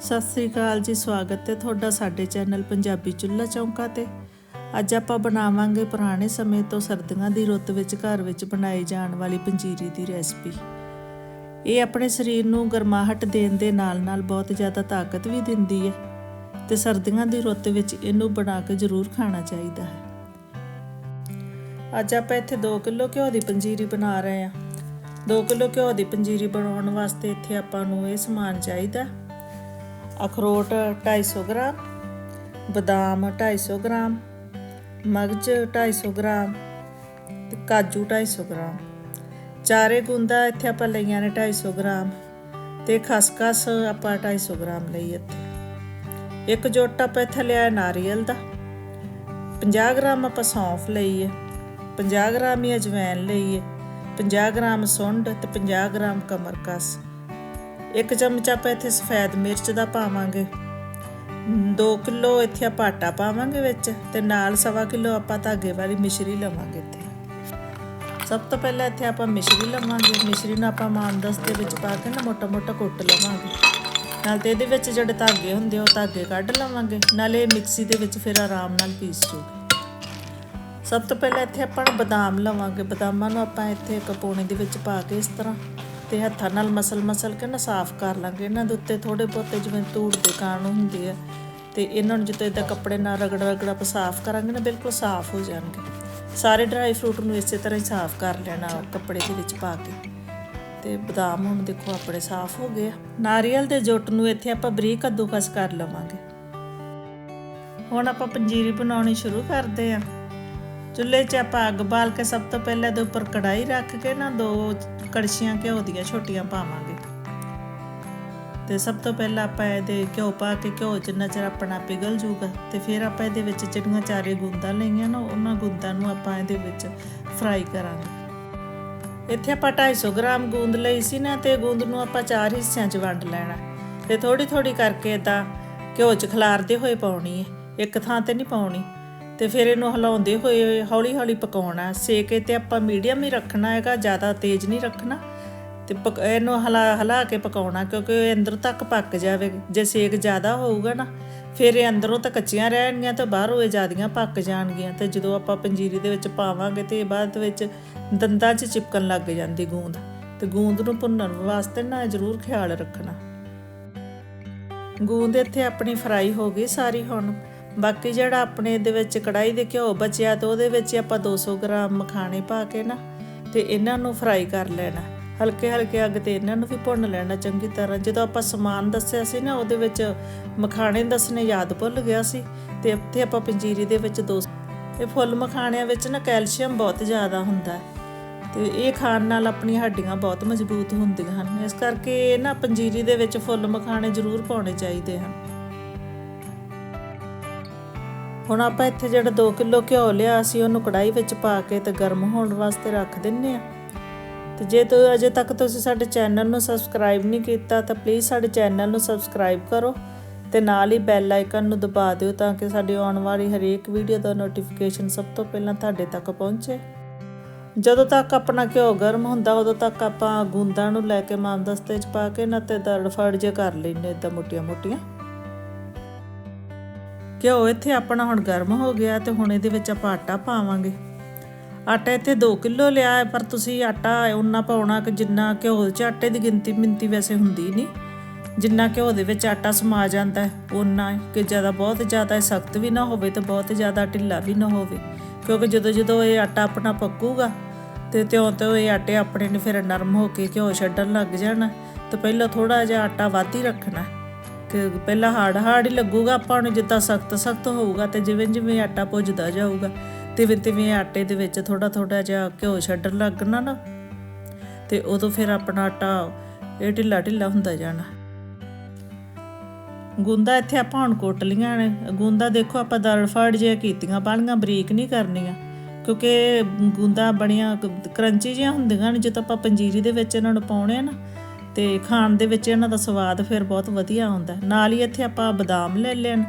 ਸਤਿ ਸ੍ਰੀ ਅਕਾਲ ਜੀ, ਸਵਾਗਤ ਹੈ ਤੁਹਾਡਾ ਸਾਡੇ ਚੈਨਲ ਪੰਜਾਬੀ ਚੁੱਲ੍ਹਾ ਚੌਂਕਾ ਤੇ। ਅੱਜ ਆਪਾਂ ਬਣਾਵਾਂਗੇ ਪੁਰਾਣੇ ਸਮੇਂ ਤੋਂ ਸਰਦੀਆਂ ਦੀ ਰੁੱਤ ਵਿੱਚ ਘਰ ਵਿੱਚ ਬਣਾਈ ਜਾਣ ਵਾਲੀ ਪੰਜੀਰੀ ਦੀ ਰੈਸਪੀ। ਇਹ ਆਪਣੇ ਸਰੀਰ ਨੂੰ ਗਰਮਾਹਟ ਦੇਣ ਦੇ ਨਾਲ-ਨਾਲ ਬਹੁਤ ਜ਼ਿਆਦਾ ਤਾਕਤ ਵੀ ਦਿੰਦੀ ਹੈ ਤੇ ਸਰਦੀਆਂ ਦੀ ਰੁੱਤ ਵਿੱਚ ਇਹਨੂੰ ਬਣਾ ਕੇ ਜ਼ਰੂਰ ਖਾਣਾ ਚਾਹੀਦਾ ਹੈ। ਅੱਜ ਆਪਾਂ ਇੱਥੇ 2 ਕਿਲੋ ਘਿਓ ਦੀ ਪੰਜੀਰੀ ਬਣਾ ਰਹੇ ਹਾਂ। 2 ਕਿਲੋ ਘਿਓ ਦੀ ਪੰਜੀਰੀ ਬਣਾਉਣ ਵਾਸਤੇ ਇੱਥੇ ਆਪਾਂ ਨੂੰ ਇਹ ਸਮਾਨ ਚਾਹੀਦਾ। ਅਖਰੋਟ 250 ਗ੍ਰਾਮ, ਬਦਾਮ 250 ਗ੍ਰਾਮ, ਮਗਜ 250 ਗ੍ਰਾਮ ਤੇ ਕਾਜੂ 250 ਗ੍ਰਾਮ। ਚਾਰੇ ਗੁੰਦਾ ਇੱਥੇ ਆਪਾਂ ਲਈਆਂ ਨੇ 250 ਗ੍ਰਾਮ ਤੇ ਖਸਖਸ ਆਪਾਂ 250 ਗ੍ਰਾਮ ਲਈ ਇੱਥੇ। ਇੱਕ ਜੋਟਾ ਆਪਾਂ ਇੱਥੇ ਲਿਆ ਨਾਰੀਅਲ ਦਾ। 50 ਗ੍ਰਾਮ ਆਪਾਂ ਸੌਂਫ ਲਈ ਹੈ 50 ਗ੍ਰਾਮ ਹੀ ਅਜਵਾਇਣ ਲਈ ਹੈ 50 ਗ੍ਰਾਮ ਸੁੰਡ ਤੇ 50 ਗ੍ਰਾਮ ਕਮਰਕਸ। ਇੱਕ ਚਮਚ ਆਪਾਂ ਇੱਥੇ ਸਫੈਦ ਮਿਰਚ ਦਾ ਪਾਵਾਂਗੇ। 2 ਕਿਲੋ ਇੱਥੇ ਆਪਾਂ ਆਟਾ ਪਾਵਾਂਗੇ ਵਿੱਚ ਤੇ ਨਾਲ ਸਵਾ ਕਿਲੋ ਆਪਾਂ ਧਾਗੇ ਵਾਲੀ ਮਿਸ਼ਰੀ ਲਵਾਂਗੇ ਇੱਥੇ। ਸਭ ਤੋਂ ਪਹਿਲਾਂ ਇੱਥੇ ਆਪਾਂ ਮਿਸ਼ਰੀ ਲਵਾਂਗੇ। ਮਿਸ਼ਰੀ ਨੂੰ ਆਪਾਂ ਮਾਨਦਸ ਦੇ ਵਿੱਚ ਪਾ ਕੇ ਨਾ ਮੋਟਾ ਮੋਟਾ ਕੁੱਟ ਲਵਾਂਗੇ। ਨਾਲ ਤੇ ਇਹਦੇ ਵਿੱਚ ਜਿਹੜੇ ਧਾਗੇ ਹੁੰਦੇ ਉਹ ਧਾਗੇ ਕੱਢ ਲਵਾਂਗੇ। ਨਾਲੇ ਮਿਕਸੀ ਦੇ ਵਿੱਚ ਫਿਰ ਆਰਾਮ ਨਾਲ ਪੀਸ ਜੂਗੇ। ਸਭ ਤੋਂ ਪਹਿਲਾਂ ਇੱਥੇ ਆਪਾਂ ਬਦਾਮ ਲਵਾਂਗੇ। ਬਦਾਮਾਂ ਨੂੰ ਆਪਾਂ ਇੱਥੇ ਇੱਕ ਪੌਣੇ ਦੇ ਵਿੱਚ ਪਾ ਕੇ ਇਸ ਤਰ੍ਹਾਂ ਤੇ ਹੱਥਾਂ ਨਾਲ ਮਸਲ ਮਸਲ ਕੇ ਨਾ ਸਾਫ਼ ਕਰ ਲਾਂਗੇ। ਇਹਨਾਂ ਦੇ ਉੱਤੇ ਥੋੜੇ ਬਹੁਤੇ ਜਿਵੇਂ ਧੂੜ ਦੇ ਕਾਣ ਹੁੰਦੇ ਆ, ਤੇ ਇਹਨਾਂ ਨੂੰ ਜਦੋਂ ਇਦਾਂ ਕੱਪੜੇ ਨਾਲ ਰਗੜ ਰਗੜ ਆਪਾਂ ਸਾਫ਼ ਕਰਾਂਗੇ ਨਾ, ਬਿਲਕੁਲ ਸਾਫ਼ ਹੋ ਜਾਣਗੇ। ਸਾਰੇ ਡਰਾਈ ਫਰੂਟ ਨੂੰ ਇਸੇ ਤਰ੍ਹਾਂ ਹੀ ਸਾਫ਼ ਕਰ ਲੈਣਾ ਕੱਪੜੇ ਦੇ ਵਿੱਚ ਪਾ ਕੇ। ਤੇ ਬਦਾਮ ਹੁਣ ਦੇਖੋ ਆਪਣੇ ਸਾਫ਼ ਹੋ ਗਏ ਆ। ਨਾਰੀਅਲ ਦੇ ਜੁੱਟ ਨੂੰ ਇੱਥੇ ਆਪਾਂ ਬਰੀਕ ਕੱਦੂਕਸ ਕਰ ਲਵਾਂਗੇ। ਹੁਣ ਆਪਾਂ ਪੰਜੀਰੀ ਬਣਾਉਣੀ ਸ਼ੁਰੂ ਕਰਦੇ ਆਂ। ਚੁੱਲ੍ਹੇ 'ਚ ਆਪਾਂ ਅੱਗ ਬਾਲ ਕੇ ਸਭ ਤੋਂ ਪਹਿਲਾਂ ਦੇ ਉੱਪਰ ਕੜਾਈ ਰੱਖ ਕੇ ਨਾ ਦੋ ਕੜਛੀਆਂ ਘਿਓ ਦੀਆਂ ਛੋਟੀਆਂ ਪਾਵਾਂਗੇ। ਤੇ ਸਭ ਤੋਂ ਪਹਿਲਾਂ ਆਪਾਂ ਇਹਦੇ ਘਿਓ ਪਾ ਕੇ ਘਿਓ ਜਿੰਨਾ ਚਿਰ ਆਪਣਾ ਪਿਘਲ ਜੂਗਾ ਤੇ ਫਿਰ ਆਪਾਂ ਇਹਦੇ ਵਿੱਚ ਜਿਹੜੀਆਂ ਚਾਰੇ ਗੁੰਦਾਂ ਲਈਆਂ ਨਾ, ਉਹਨਾਂ ਗੁੰਦਾਂ ਨੂੰ ਆਪਾਂ ਇਹਦੇ ਵਿੱਚ ਫਰਾਈ ਕਰਾਂਗੇ। ਇੱਥੇ ਆਪਾਂ 250 ਗ੍ਰਾਮ ਗੂੰਦ ਲਈ ਸੀ ਨਾ ਤੇ ਗੂੰਦ ਨੂੰ ਆਪਾਂ ਚਾਰ ਹਿੱਸਿਆਂ 'ਚ ਵੰਡ ਲੈਣਾ। ਤੇ ਥੋੜੀ ਥੋੜੀ ਕਰਕੇ ਤਾਂ ਘਿਓ 'ਚ ਖਿਲਾਰਦੇ ਹੋਏ ਪਾਉਣੀ ਹੈ। ਇੱਕ ਥਾਂ ਤੇ ਨਹੀਂ ਪਾਉਣੀ। ਤੇ ਫਿਰ ਇਹਨੂੰ ਹਿਲਾਉਂਦੇ ਹੋਏ ਹੌਲੀ ਹੌਲੀ ਪਕਾਉਣਾ। ਸੇਕੇ ਤੇ ਆਪਾਂ ਮੀਡੀਅਮ ਹੀ ਰੱਖਣਾ ਹੈਗਾ, ਜ਼ਿਆਦਾ ਤੇਜ਼ ਨਹੀਂ ਰੱਖਣਾ। ਤੇ ਪਕ- ਇਹਨੂੰ ਹਲਾ ਹਲਾ ਕੇ ਪਕਾਉਣਾ ਕਿਉਂਕਿ ਇਹ ਅੰਦਰ ਤੱਕ ਪੱਕ ਜਾਵੇ। ਜੇ ਸੇਕ ਜ਼ਿਆਦਾ ਹੋਊਗਾ ਨਾ, ਫਿਰ ਇਹ ਅੰਦਰੋਂ ਤਾਂ ਕੱਚੀਆਂ ਰਹਿਣਗੀਆਂ ਤੇ ਬਾਹਰੋਂ ਇਹ ਜ਼ਿਆਦੀਆਂ ਪੱਕ ਜਾਣਗੀਆਂ ਤੇ ਜਦੋਂ ਆਪਾਂ ਪੰਜੀਰੀ ਦੇ ਵਿੱਚ ਪਾਵਾਂਗੇ ਤੇ ਬਾਅਦ ਵਿੱਚ ਦੰਦਾਂ 'ਚ ਚਿਪਕਣ ਲੱਗ ਜਾਂਦੀ ਗੂੰਦ। ਤੇ ਗੂੰਦ ਨੂੰ ਭੁੰਨਣ ਵਾਸਤੇ ਨਾ ਜ਼ਰੂਰ ਖਿਆਲ ਰੱਖਣਾ। ਗੂੰਦ ਇੱਥੇ ਆਪਣੀ ਫਰਾਈ ਹੋ ਗਈ ਸਾਰੀ ਹੁਣ। ਬਾਕੀ ਜਿਹੜਾ ਆਪਣੇ ਦੇ ਵਿੱਚ ਕੜਾਈ ਦੇ ਘਿਓ ਬਚਿਆ ਤੇ ਉਹਦੇ ਵਿੱਚ ਆਪਾਂ 200 ਗ੍ਰਾਮ ਮਖਾਣੇ ਪਾ ਕੇ ਨਾ ਤੇ ਇਹਨਾਂ ਨੂੰ ਫਰਾਈ ਕਰ ਲੈਣਾ। ਹਲਕੇ ਹਲਕੇ ਅੱਗ ਤੇ ਇਹਨਾਂ ਨੂੰ ਵੀ ਭੁੰਨ ਲੈਣਾ ਚੰਗੀ ਤਰ੍ਹਾਂ। ਜਦੋਂ ਆਪਾਂ ਸਮਾਨ ਦੱਸਿਆ ਸੀ ਨਾ, ਉਹਦੇ ਵਿੱਚ ਮਖਾਣੇ ਦੱਸਣੇ ਯਾਦ ਭੁੱਲ ਗਿਆ ਸੀ ਤੇ ਇੱਥੇ ਆਪਾਂ ਪੰਜੀਰੀ ਦੇ ਵਿੱਚ ਦੋ ਇਹ ਫੁੱਲ ਮਖਾਣਿਆਂ ਵਿੱਚ ਨਾ ਕੈਲਸ਼ੀਅਮ ਬਹੁਤ ਜ਼ਿਆਦਾ ਹੁੰਦਾ ਹੈ ਤੇ ਇਹ ਖਾਣ ਨਾਲ ਆਪਣੀਆਂ ਹੱਡੀਆਂ ਬਹੁਤ ਮਜ਼ਬੂਤ ਹੁੰਦੀਆਂ ਹਨ। ਇਸ ਕਰਕੇ ਇਹ ਨਾ ਪੰਜੀਰੀ ਦੇ ਵਿੱਚ ਫੁੱਲ ਮਖਾਣੇ ਜ਼ਰੂਰ ਪਾਉਣੇ ਚਾਹੀਦੇ ਹਨ। ਹੁਣ ਆਪਾਂ ਇੱਥੇ ਜਿਹੜਾ 2 ਕਿਲੋ ਘਿਓ ਲਿਆ ਸੀ ਉਹਨੂੰ ਕੜਾਈ ਵਿੱਚ ਪਾ ਕੇ ਤੇ ਗਰਮ ਹੋਣ ਵਾਸਤੇ ਰੱਖ ਦਿੰਨੇ ਆ ਤੇ ਜੇ ਤੋ ਅਜੇ ਤੱਕ ਤੁਸੀਂ ਸਾਡੇ ਚੈਨਲ ਨੂੰ ਸਬਸਕ੍ਰਾਈਬ ਨਹੀਂ ਕੀਤਾ, ਤਾਂ ਪਲੀਜ਼ ਸਾਡੇ ਚੈਨਲ ਨੂੰ ਸਬਸਕ੍ਰਾਈਬ ਕਰੋ ਤੇ ਨਾਲ ਹੀ ਬੈਲ ਆਈਕਨ ਨੂੰ ਦਬਾ ਦਿਓ ਤਾਂ ਕਿ ਸਾਡੀ ਆਉਣ ਵਾਲੀ ਹਰੇਕ ਵੀਡੀਓ ਦਾ ਨੋਟੀਫਿਕੇਸ਼ਨ ਸਭ ਤੋਂ ਪਹਿਲਾਂ ਤੁਹਾਡੇ ਤੱਕ ਪਹੁੰਚੇ। ਜਦੋਂ ਤੱਕ ਆਪਣਾ ਘਿਓ ਗਰਮ ਹੁੰਦਾ, ਉਦੋਂ ਤੱਕ ਆਪਾਂ ਗੁੰਦਾਂ ਨੂੰ ਲੈ ਕੇ ਮਾਮਦਸਤੇ 'ਚ ਪਾ ਕੇ ਨਾ ਤੇ ਦੜਫੜ ਜੇ ਕਰ ਲੈਨੇ ਇਦਾਂ ਮੋਟੀਆਂ-ਮੋਟੀਆਂ। ਘਿਓ ਇੱਥੇ ਆਪਣਾ ਹੁਣ ਗਰਮ ਹੋ ਗਿਆ ਤੇ ਹੁਣ ਇਹਦੇ ਵਿੱਚ ਆਪਾਂ ਆਟਾ ਪਾਵਾਂਗੇ। ਆਟਾ ਇੱਥੇ 2 ਕਿਲੋ ਲਿਆ ਹੈ, ਪਰ ਤੁਸੀਂ ਆਟਾ ਉਨਾ ਪਾਉਣਾ ਕਿ ਜਿੰਨਾ ਘਿਓ 'ਚ ਆਟੇ ਦੀ ਗਿਣਤੀ ਮਿੰਤੀ ਵੈਸੇ ਹੁੰਦੀ ਨਹੀਂ। ਜਿੰਨਾ ਘਿਓ ਦੇ ਵਿੱਚ ਆਟਾ ਸਮਾ ਜਾਂਦਾ ਹੈ ਉਨਾ ਕਿ ਜ਼ਿਆਦਾ ਬਹੁਤ ਜ਼ਿਆਦਾ ਸਖਤ ਵੀ ਨਾ ਹੋਵੇ ਤੇ ਬਹੁਤ ਜ਼ਿਆਦਾ ਢਿੱਲਾ ਵੀ ਨਾ ਹੋਵੇ। ਕਿਉਂਕਿ ਜਦੋਂ ਜਦੋਂ ਇਹ ਆਟਾ ਆਪਣਾ ਪੱਕੂਗਾ ਤੇ ਤਿਉਂ ਤਿਉਂ ਇਹ ਆਟੇ ਆਪਣੇ ਨੇ ਫਿਰ ਨਰਮ ਹੋ ਕੇ ਘਿਓ ਛੱਡਣ ਲੱਗ ਜਾਣਾ। ਤੇ ਪਹਿਲਾਂ ਥੋੜਾ ਜਿਹਾ ਆਟਾ ਵੱਧ ਹੀ ਰੱਖਣਾ। ਕਿ ਪਹਿਲਾਂ ਹਾਰਡ ਹਾਰਡ ਹੀ ਲੱਗੂਗਾ ਆਪਾਂ ਨੂੰ ਜਿੱਦਾਂ ਸਖਤ ਸਖਤ ਹੋਊਗਾ ਤੇ ਜਿਵੇਂ ਜਿਵੇਂ ਆਟਾ ਭੁੱਜਦਾ ਜਾਊਗਾ, ਤਿਵੇਂ ਤਿਵੇਂ ਆਟੇ ਦੇ ਵਿੱਚ ਥੋੜਾ ਥੋੜਾ ਜਿਹਾ ਘਿਓ ਛੱਡਣ ਲੱਗਣਾ ਨਾ ਤੇ ਉਦੋਂ ਫਿਰ ਆਪਣਾ ਆਟਾ ਇਹ ਢਿੱਲਾ ਢਿੱਲਾ ਹੁੰਦਾ ਜਾਣਾ। ਗੁੰਦਾ ਇੱਥੇ ਆਪਾਂ ਹੁਣ ਕੁੱਟ ਲੀਆਂ ਨੇ। ਗੁੰਦਾ ਦੇਖੋ ਆਪਾਂ ਦਰਫੜ ਜਿਹਾ ਕੀਤੀਆਂ, ਬਾਲੀਆਂ ਬਰੀਕ ਨਹੀਂ ਕਰਨੀਆਂ। ਕਿਉਂਕਿ ਗੁੰਦਾ ਬੜੀਆਂ ਕਰੰਚੀ ਜਿਹੀਆਂ ਹੁੰਦੀਆਂ ਨੇ, ਜਦੋਂ ਆਪਾਂ ਪੰਜੀਰੀ ਦੇ ਵਿੱਚ ਇਹਨਾਂ ਨੂੰ ਪਾਉਣੇ ਆ ਨਾ ਤੇ ਖਾਣ ਦੇ ਵਿੱਚ ਇਹਨਾਂ ਦਾ ਸਵਾਦ ਫਿਰ ਬਹੁਤ ਵਧੀਆ ਆਉਂਦਾ ਨਾਲ ਹੀ ਇੱਥੇ ਆਪਾਂ ਬਦਾਮ ਲੈ ਲੈਣ।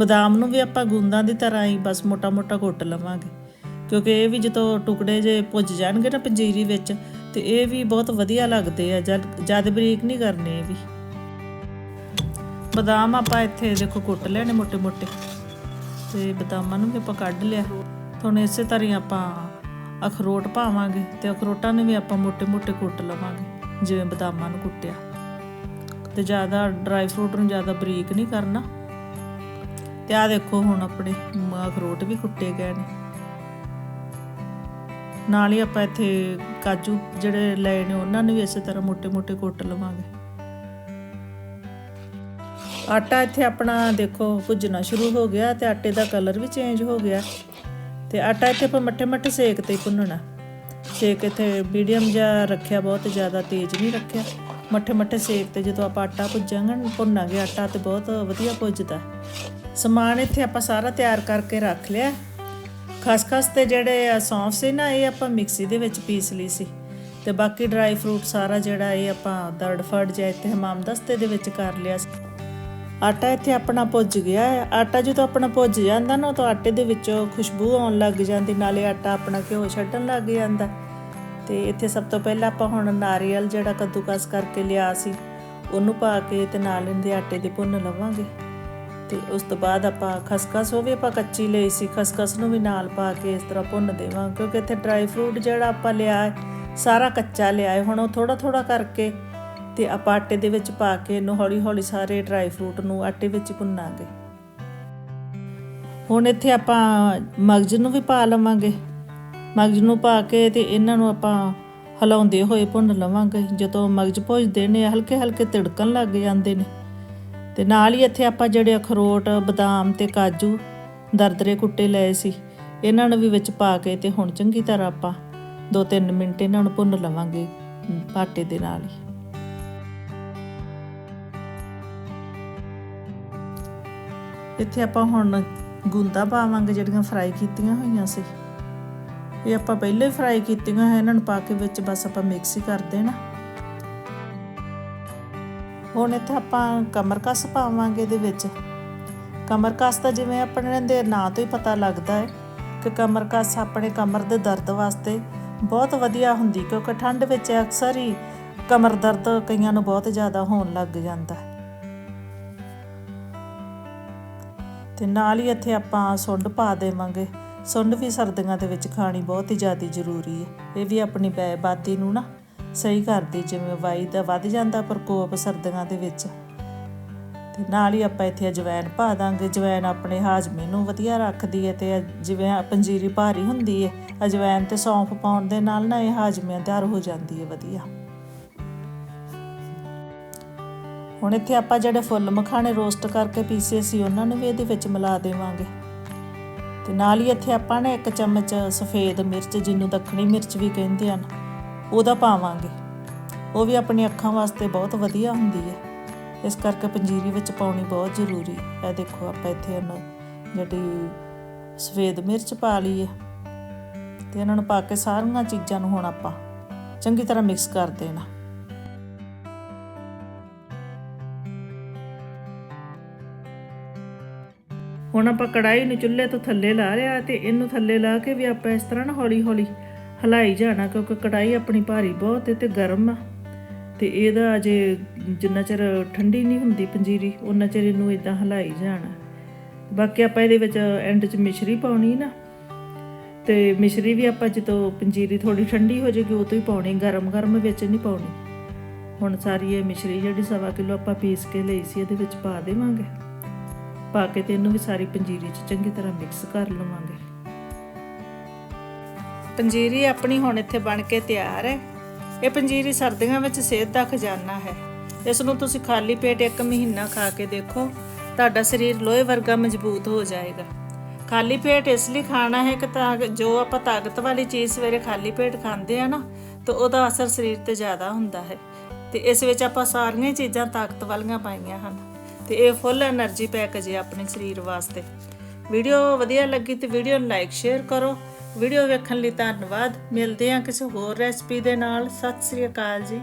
ਬਦਾਮ ਨੂੰ ਵੀ ਆਪਾਂ ਗੁੰਦਾਂ ਦੀ ਤਰ੍ਹਾਂ ਹੀ ਬਸ ਮੋਟਾ-ਮੋਟਾ ਘੁੱਟ ਲਵਾਂਗੇ। ਕਿਉਂਕਿ ਇਹ ਵੀ ਜਦੋਂ ਟੁਕੜੇ ਜੇ ਪੁੱਜ ਜਾਣਗੇ ਨਾ ਪੰਜੀਰੀ ਵਿੱਚ, ਤੇ ਇਹ ਵੀ ਬਹੁਤ ਵਧੀਆ ਲੱਗਦੇ ਆ। ਜਦ ਜਦ ਬਰੀਕ ਨਹੀਂ ਕਰਨੇ ਇਹ ਵੀ। ਬਦਾਮ ਆਪਾਂ ਇੱਥੇ ਦੇਖੋ ਕੁੱਟ ਲੈਣੇ ਮੋਟੇ-ਮੋਟੇ। ਤੇ ਬਦਾਮਾਂ ਨੂੰ ਵੀ ਆਪਾਂ ਕੱਢ ਲਿਆ। ਹੁਣ ਇਸੇ ਤਰ੍ਹਾਂ ਹੀ ਆਪਾਂ ਅਖਰੋਟ ਪਾਵਾਂਗੇ ਤੇ ਅਖਰੋਟਾਂ ਨੂੰ ਵੀ ਆਪਾਂ ਮੋਟੇ-ਮੋਟੇ ਕੁੱਟ ਲਵਾਂਗੇ। ਜਿਵੇਂ ਬਦਾਮਾਂ ਨੂੰ ਕੁੱਟਿਆ। ਤੇ ਜ਼ਿਆਦਾ ਡਰਾਈ ਫਰੂਟ ਨੂੰ ਜ਼ਿਆਦਾ ਬਰੀਕ ਨਹੀਂ ਕਰਨਾ। ਤੇ ਆ ਦੇਖੋ ਹੁਣ ਆਪਣੇ ਅਖਰੋਟ ਵੀ ਕੁੱਟੇ ਗਏ ਨੇ। ਨਾਲ ਹੀ ਆਪਾਂ ਇੱਥੇ ਕਾਜੂ ਜਿਹੜੇ ਲਏ ਨੇ, ਉਹਨਾਂ ਨੂੰ ਵੀ ਇਸੇ ਤਰ੍ਹਾਂ ਮੋٹے-ਮੋٹے ਕੁੱਟ ਲਵਾਂਗੇ। ਆਟਾ ਇੱਥੇ ਆਪਣਾ ਦੇਖੋ ਭੁੱਜਣਾ ਸ਼ੁਰੂ ਹੋ ਗਿਆ ਤੇ ਆਟੇ ਦਾ ਕਲਰ ਵੀ ਚੇਂਜ ਹੋ ਗਿਆ। ਤੇ ਆਟਾ ਇੱਥੇ ਆਪਾਂ ਮੱਠੇ-ਮੱਠੇ ਸੇਕ ਤੇ ਭੁੰਨਣਾ। ਸੇਕ ਇੱਥੇ ਮੀਡੀਅਮ ਜਿਹਾ ਰੱਖਿਆ, ਬਹੁਤ ਜ਼ਿਆਦਾ ਤੇਜ਼ ਨਹੀਂ ਰੱਖਿਆ। ਮੱਠੇ-ਮੱਠੇ ਸੇਕ ਤੇ ਜਦੋਂ ਆਪਾਂ ਆਟਾ ਭੁੱਜਾਂਗੇ ਭੁੰਨਾਂਗੇ ਆਟਾ ਤੇ ਬਹੁਤ ਵਧੀਆ ਭੁੱਜਦਾ ਸਮਾਨ ਇੱਥੇ ਆਪਾਂ ਸਾਰਾ ਤਿਆਰ ਕਰਕੇ ਰੱਖ ਲਿਆ। ਖਸਖਸ ਤੇ ਜਿਹੜੇ ਸੌਂਫ ਸੀ ਨਾ, ਇਹ ਆਪਾਂ ਮਿਕਸੀ ਦੇ ਵਿੱਚ ਪੀਸ ਲਈ ਸੀ। ਤੇ ਬਾਕੀ ਡਰਾਈ ਫਰੂਟ ਸਾਰਾ ਜਿਹੜਾ ਇਹ ਆਪਾਂ ਦਰੜ ਫੜ ਜਿਹਾ ਇੱਥੇ ਹਮਾਮ ਦਸਤੇ ਦੇ ਵਿੱਚ ਕਰ ਲਿਆ ਸੀ। ਆਟਾ ਇੱਥੇ ਆਪਣਾ ਭੁੱਜ ਗਿਆ ਹੈ। ਆਟਾ ਜਦੋਂ ਆਪਣਾ ਭੁੱਜ ਜਾਂਦਾ ਨਾ, ਤਾਂ ਆਟੇ ਦੇ ਵਿੱਚੋਂ ਖੁਸ਼ਬੂ ਆਉਣ ਲੱਗ ਜਾਂਦੀ, ਨਾਲੇ ਆਟਾ ਆਪਣਾ ਘਿਓ ਛੱਡਣ ਲੱਗ ਜਾਂਦਾ। ਤੇ ਇੱਥੇ ਸਭ ਤੋਂ ਪਹਿਲਾਂ ਆਪਾਂ ਹੁਣ ਨਾਰੀਅਲ ਜਿਹੜਾ ਕੱਦੂਕਸ ਕਰਕੇ ਲਿਆ ਸੀ, ਉਹਨੂੰ ਪਾ ਕੇ ਤੇ ਨਾਲ ਇਹਦੇ ਆਟੇ ਦੇ ਭੁੰਨ ਲਵਾਂਗੇ। ਤੇ ਉਸ ਤੋਂ ਬਾਅਦ ਆਪਾਂ ਖਸਖਸ, ਉਹ ਵੀ ਆਪਾਂ ਕੱਚੀ ਲਈ ਸੀ, ਖਸਖਸ ਨੂੰ ਵੀ ਨਾਲ ਪਾ ਕੇ ਇਸ ਤਰ੍ਹਾਂ ਭੁੰਨ ਦੇਵਾਂਗੇ, ਕਿਉਂਕਿ ਇੱਥੇ ਡਰਾਈ ਫਰੂਟ ਜਿਹੜਾ ਆਪਾਂ ਲਿਆ ਹੈ, ਸਾਰਾ ਕੱਚਾ ਲਿਆ ਹੈ, ਹੁਣ ਉਹ ਥੋੜਾ ਥੋੜਾ ਕਰਕੇ ਤੇ ਆਪਾਂ ਆਟੇ ਦੇ ਵਿੱਚ ਪਾ ਕੇ ਇਹਨੂੰ ਹੌਲੀ ਹੌਲੀ ਸਾਰੇ ਡਰਾਈ ਫਰੂਟ ਨੂੰ ਆਟੇ ਵਿੱਚ ਭੁੰਨਾਂਗੇ। ਹੁਣ ਇੱਥੇ ਆਪਾਂ ਮਗਜ ਨੂੰ ਵੀ ਪਾ ਲਵਾਂਗੇ। ਮਗਜ ਨੂੰ ਪਾ ਕੇ ਤੇ ਇਹਨਾਂ ਨੂੰ ਆਪਾਂ ਹਿਲਾਉਂਦੇ ਹੋਏ ਭੁੰਨ ਲਵਾਂਗੇ। ਜਦੋਂ ਮਗਜ ਭੁੱਜਦੇ ਨੇ, ਹਲਕੇ ਹਲਕੇ ਤਿੜਕਣ ਲੱਗ ਜਾਂਦੇ ਨੇ। ਤੇ ਨਾਲ ਹੀ ਇੱਥੇ ਆਪਾਂ ਜਿਹੜੇ ਅਖਰੋਟ, ਬਦਾਮ ਤੇ ਕਾਜੂ, ਦਰਦਰੇ ਕੁੱਟੇ ਲਏ ਸੀ, ਇਹਨਾਂ ਨੂੰ ਵੀ ਵਿੱਚ ਪਾ ਕੇ ਤੇ ਹੁਣ ਚੰਗੀ ਤਰ੍ਹਾਂ ਆਪਾਂ 2-3 ਮਿੰਟ ਇਹਨਾਂ ਨੂੰ ਭੁੰਨ ਲਵਾਂਗੇ ਆਟੇ ਦੇ ਨਾਲ ਹੀ। ਇੱਥੇ ਆਪਾਂ ਹੁਣ ਗੁੰਦਾ ਪਾਵਾਂਗੇ ਜਿਹੜੀਆਂ ਫਰਾਈ ਕੀਤੀਆਂ ਹੋਈਆਂ ਸੀ। ਇਹ ਆਪਾਂ ਪਹਿਲੇ ਹੀ ਫਰਾਈ ਕੀਤੀਆਂ ਹੋਈਆਂ ਇਹਨਾਂ ਨੂੰ ਪਾ ਕੇ ਵਿੱਚ ਬਸ ਆਪਾਂ ਮਿਕਸ ਹੀ ਕਰ ਦੇਣਾ। ਹੁਣ ਇੱਥੇ ਆਪਾਂ ਕਮਰਕਸ ਪਾਵਾਂਗੇ ਇਹਦੇ ਵਿੱਚ। ਕਮਰਕਸ ਤਾਂ ਜਿਵੇਂ ਆਪਣੇ ਦੇ ਨਾਂ ਤੋਂ ਹੀ ਪਤਾ ਲੱਗਦਾ ਹੈ ਕਿ ਕਮਰਕਸ ਆਪਣੇ ਕਮਰ ਦੇ ਦਰਦ ਵਾਸਤੇ ਬਹੁਤ ਵਧੀਆ ਹੁੰਦੀ, ਕਿਉਂਕਿ ਠੰਡ ਵਿੱਚ ਅਕਸਰ ਹੀ ਕਮਰ ਦਰਦ ਕਈਆਂ ਨੂੰ ਬਹੁਤ ਜ਼ਿਆਦਾ ਹੋਣ ਲੱਗ ਜਾਂਦਾ ਹੈ। ਤੇ ਨਾਲ ਹੀ ਇੱਥੇ ਆਪਾਂ ਸੁੰਡ ਪਾ ਦੇਵਾਂਗੇ। ਸੁੰਡ ਵੀ ਸਰਦੀਆਂ ਦੇ ਵਿੱਚ ਖਾਣੀ ਬਹੁਤ ਹੀ ਜ਼ਿਆਦਾ ਜ਼ਰੂਰੀ ਹੈ। ਇਹ ਵੀ ਆਪਣੀ ਬੈ, ਬਾਦੀ ਨੂੰ ਨਾ ਸਹੀ ਕਰਦੀ, ਜਿਵੇਂ ਵਾਈ ਦਾ ਵੱਧ ਜਾਂਦਾ ਪ੍ਰਕੋਪ ਸਰਦੀਆਂ ਦੇ ਵਿੱਚ। ਤੇ ਨਾਲ ਹੀ ਆਪਾਂ ਇੱਥੇ ਅਜਵਾਇਣ ਪਾ ਦਾਂਗੇ। ਅਜਵਾਇਣ ਆਪਣੇ ਹਾਜ਼ਮੇ ਨੂੰ ਵਧੀਆ ਰੱਖਦੀ ਹੈ ਤੇ ਜਿਵੇਂ ਪੰਜੀਰੀ ਭਾਰੀ ਹੁੰਦੀ ਹੈ ਅਜਵਾਇਣ ਤੇ ਸੌਂਫ ਪਾਉਣ ਦੇ ਨਾਲ ਨਾ ਇਹ ਹਾਜ਼ਮੇ ਤਿਆਰ ਹੋ ਜਾਂਦੀ ਹੈ ਵਧੀਆ। ਹੁਣ ਇੱਥੇ ਆਪਾਂ ਜਿਹੜੇ ਫੁੱਲ ਮਖਾਣੇ ਰੋਸਟ ਕਰਕੇ ਪੀਸੇ ਸੀ, ਉਹਨਾਂ ਨੂੰ ਵੀ ਇਹਦੇ ਵਿੱਚ ਮਿਲਾ ਦੇਵਾਂਗੇ। ਤੇ ਨਾਲ ਹੀ ਇੱਥੇ ਆਪਾਂ ਨੇ ਇੱਕ ਚਮਚ ਸਫੇਦ ਮਿਰਚ, ਜਿਹਨੂੰ ਦੱਖਣੀ ਮਿਰਚ ਵੀ ਕਹਿੰਦੇ ਹਨ, ਉਹਦਾ ਪਾਵਾਂਗੇ। ਉਹ ਵੀ ਆਪਣੀ ਅੱਖਾਂ ਵਾਸਤੇ ਬਹੁਤ ਵਧੀਆ ਹੁੰਦੀ ਹੈ। ਇਸ ਕਰਕੇ ਪੰਜੀਰੀ ਵਿੱਚ ਪਾਉਣੀ ਬਹੁਤ ਜ਼ਰੂਰੀ ਹੈ। ਇਹ ਦੇਖੋ, ਆਪਾਂ ਇੱਥੇ ਉਹਨੂੰ ਜਿਹੜੀ ਸਫੇਦ ਮਿਰਚ ਪਾ ਲਈ ਹੈ ਤੇ ਇਹਨਾਂ ਨੂੰ ਪਾ ਕੇ ਸਾਰੀਆਂ ਚੀਜ਼ਾਂ ਨੂੰ ਹੁਣ ਆਪਾਂ ਚੰਗੀ ਤਰ੍ਹਾਂ ਮਿਕਸ ਕਰ ਦੇਣਾ। ਹੁਣ ਆਪਾਂ ਕੜਾਈ ਨੂੰ ਚੁੱਲ੍ਹੇ ਤੋਂ ਥੱਲੇ ਲਾ ਲਿਆ ਤੇ ਇਹਨੂੰ ਥੱਲੇ ਲਾ ਕੇ ਵੀ ਆਪਾਂ ਇਸ ਤਰ੍ਹਾਂ ਨਾ ਹੌਲੀ ਹੌਲੀ ਹਲਾਈ ਜਾਣਾ, ਕਿਉਂਕਿ ਕੜਾਈ ਆਪਣੀ ਭਾਰੀ ਬਹੁਤ ਤੇ ਗਰਮ ਆ। ਤੇ ਇਹਦਾ ਅਜੇ ਜਿੰਨਾ ਚਿਰ ਠੰਡੀ ਨਹੀਂ ਹੁੰਦੀ ਪੰਜੀਰੀ ਉਹਨਾਂ ਚਿਰ ਇਹਨੂੰ ਇਦਾਂ ਹਲਾਈ ਜਾਣਾ। ਬਾਕੀ ਆਪਾਂ ਇਹਦੇ ਵਿੱਚ ਐਂਡ 'ਚ ਮਿਸ਼ਰੀ ਪਾਉਣੀ ਨਾ, ਤੇ ਮਿਸ਼ਰੀ ਵੀ ਆਪਾਂ ਜਦੋਂ ਪੰਜੀਰੀ ਥੋੜੀ ਠੰਡੀ ਹੋ ਜਾਵੇਗੀ ਉਹ ਤੋਂ ਹੀ ਪਾਉਣੀ ਗਰਮ ਗਰਮ ਵਿੱਚ ਨਹੀਂ ਪਾਉਣੀ। ਹੁਣ ਸਾਰੀ ਇਹ ਮਿਸ਼ਰੀ ਜਿਹੜੀ ਸਵਾ ਕਿਲੋ ਆਪਾਂ ਪੀਸ ਕੇ ਲਈ ਸੀ, ਇਹਦੇ ਵਿੱਚ ਪਾ ਦੇਵਾਂਗੇ। ਪਾ ਕੇ ਤੇ ਇਹਨੂੰ ਵੀ ਸਾਰੀ ਪੰਜੀਰੀ 'ਚ ਚੰਗੀ ਤਰ੍ਹਾਂ ਮਿਕਸ ਕਰ ਲਵਾਂਗੇ। ਪੰਜੀਰੀ ਆਪਣੀ ਹੁਣ ਇੱਥੇ ਬਣ ਕੇ ਤਿਆਰ ਹੈ। ਇਹ ਪੰਜੀਰੀ ਸਰਦੀਆਂ ਵਿੱਚ ਸਿਹਤ ਦਾ ਖਜ਼ਾਨਾ ਹੈ। ਇਸ ਨੂੰ ਤੁਸੀਂ ਖਾਲੀ ਪੇਟ ਇੱਕ ਮਹੀਨਾ ਖਾ ਕੇ ਦੇਖੋ, ਤੁਹਾਡਾ ਸਰੀਰ ਲੋਹੇ ਵਰਗਾ ਮਜ਼ਬੂਤ ਹੋ ਜਾਏਗਾ। ਖਾਲੀ ਪੇਟ ਇਸ ਲਈ ਖਾਣਾ ਹੈ ਕਿ ਤਾਂ ਕਿ ਜੋ ਆਪਾਂ ਤਾਕਤ ਵਾਲੀ ਚੀਜ਼ ਸਵੇਰੇ ਖਾਲੀ ਪੇਟ ਖਾਂਦੇ ਆ ਨਾ, ਤਾਂ ਉਹਦਾ ਅਸਰ ਸਰੀਰ ਤੇ ਜ਼ਿਆਦਾ ਹੁੰਦਾ ਹੈ। ਤੇ ਇਸ ਵਿੱਚ ਆਪਾਂ ਸਾਰੀਆਂ ਚੀਜ਼ਾਂ ਤਾਕਤ ਵਾਲੀਆਂ ਪਾਈਆਂ ਹਨ। ਤੇ ਇਹ ਫੁੱਲ એનર્ਜੀ ਪੈਕ ਜੇ ਆਪਣੇ ਸਰੀਰ ਵਾਸਤੇ। ਵੀਡੀਓ ਵਧੀਆ ਲੱਗੀ ਤੇ ਵੀਡੀਓ ਨੂੰ ਲਾਈਕ ਸ਼ੇਅਰ ਕਰੋ। ਵੀਡੀਓ ਵੇਖਣ ਲਈ ਧੰਨਵਾਦ। ਮਿਲਦੇ ਹਾਂ ਕਿਸੇ ਹੋਰ ਰੈਸਪੀ ਦੇ ਨਾਲ। ਸਤਿ ਸ੍ਰੀ ਅਕਾਲ ਜੀ।